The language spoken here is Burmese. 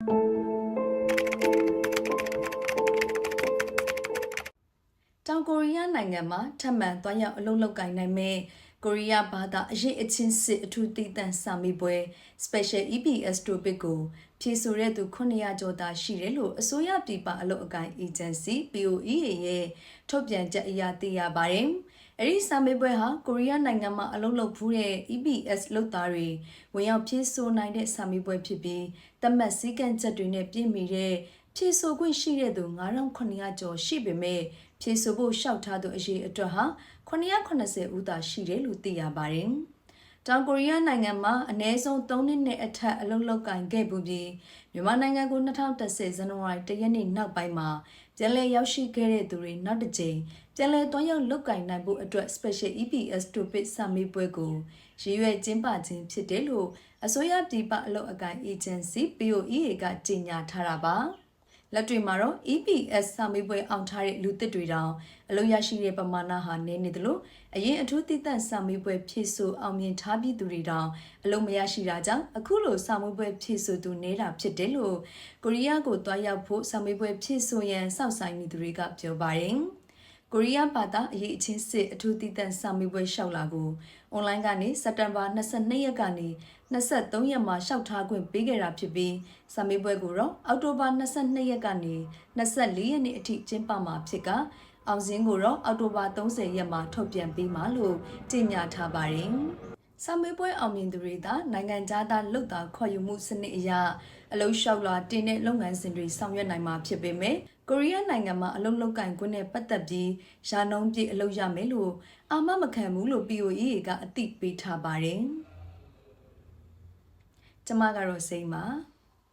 တောင်ကိုရီးယားနိုင်ငံမှာထပ်မံတွားရောက်အလုပ်လုပ်ကိုင်နိုင်မဲ့ကိုရီးယားဘာသာအရေးအချင်းစစ်အထူးတည်တံ့စာမေးပွဲ Special EPS topic ကိုဖြေဆိုတဲ့သူ900ကျော်သာရှိတယ်လို့အစိုးရပြည်ပအလုပ်အကိုင် agency POEA ရဲ့ထုတ်ပြန်ချက်အရသိရပါတယ်။ အဲဒီစာမေးပွဲဟာကိုရီးယားနိုင်ငံမှာအလုပ်လုပ်ဖူးတဲ့ EPS လုပ်သားတွေဝင်ရောက်ဖြေဆိုနိုင်တဲ့စာမေးပွဲဖြစ်ပြီးတတ်မှတ်စည်းကမ်းချက်တွေနဲ့ပြည့်မီတဲ့ဖြေဆိုခွင့်ရှိတဲ့သူ9900ကျော်ရှိပေမဲ့ဖြေဆိုဖို့ရှောက်ထားသူအရေးအတွက်ဟာ980ဦးသာရှိတယ်လို့သိရပါတယ်။ တောင်ကိုရီးယားနိုင်ငံမှာအနည်းဆုံး3နှစ်နဲ့အထက်အလုပ်လုပ်ကင်ခဲ့ပူပြီးမြန်မာနိုင်ငံကို2010ဇန်နဝါရီ1ရက်နေ့နောက်ပိုင်းမှာပြန်လည်ရောက်ရှိခဲ့တဲ့သူတွေနောက်တစ်ကြိမ်ပြန်လည်တွားရောက်လုပ်ကင်နိုင်ဖို့အတွက် Special EPS Topic စာမေးပွဲကိုရည်ရွယ်ကျင်းပခြင်းဖြစ်တယ်လို့အစိုးရပြည်ပအလုပ်အကိုင် Agency POEA ကကြေညာထားတာပါ။ လက်တွေ့မှာတော့ EPS စာမေးပွဲအောင်ထားတဲ့လူသစ်တွေတောင်အလို့ရရှိတဲ့ပမာဏဟာနည်းနေသလိုအရင်အထူးတည်တံ့စာမေးပွဲဖြည့်ဆို့အောင်မြင်ထားပြီးသူတွေတောင်အလို့မရရှိတာကြောင့်အခုလိုစာမေးပွဲဖြည့်ဆို့သူနေတာဖြစ်တယ်လို့ကိုရီးယားကိုတွားရောက်ဖို့စာမေးပွဲဖြည့်ဆို့ရန်စောင့်ဆိုင်နေသူတွေကပြောပါတယ်။ ကိုရီးယားဘာသာအရေးအချင်းစစ်အထူးတည်တံ့စာမေးပွဲလျှောက်လာကိုအွန်လိုင်းကနေစက်တင်ဘာ22ရက်ကနေ23ရက်မှာလျှောက်ထားခွင့်ပေးခဲ့တာဖြစ်ပြီးစာမေးပွဲကိုတော့အောက်တိုဘာ22ရက်ကနေ24ရက်နေ့အထိကျင်းပမှာဖြစ်ကအောင်စင်းကိုတော့အောက်တိုဘာ30ရက်မှာထုတ်ပြန်ပေးမှာလို့ကြေညာထားပါတယ်။စာမေးပွဲအောင်မြင်သူတွေသာနိုင်ငံသားလုတ်တာခေါ်ယူမှုစနစ်အရအလုံးလျှောက်လာတင်တဲ့လုပ်ငန်းစဉ်တွေဆောင်ရွက်နိုင်မှာဖြစ်ပေမဲ့ ကိုရီးယားနိုင်ငံမှာအလုပ်လုပ်ကင်ခွင့်နဲ့ပတ်သက်ပြီးယာနှုံးပြည့်အလုပ်ရမယ်လို့အာမမခံဘူးလို့ POE ကအသိပေးထားပါတယ်။ကျမကတော့စိမ့်ပါ။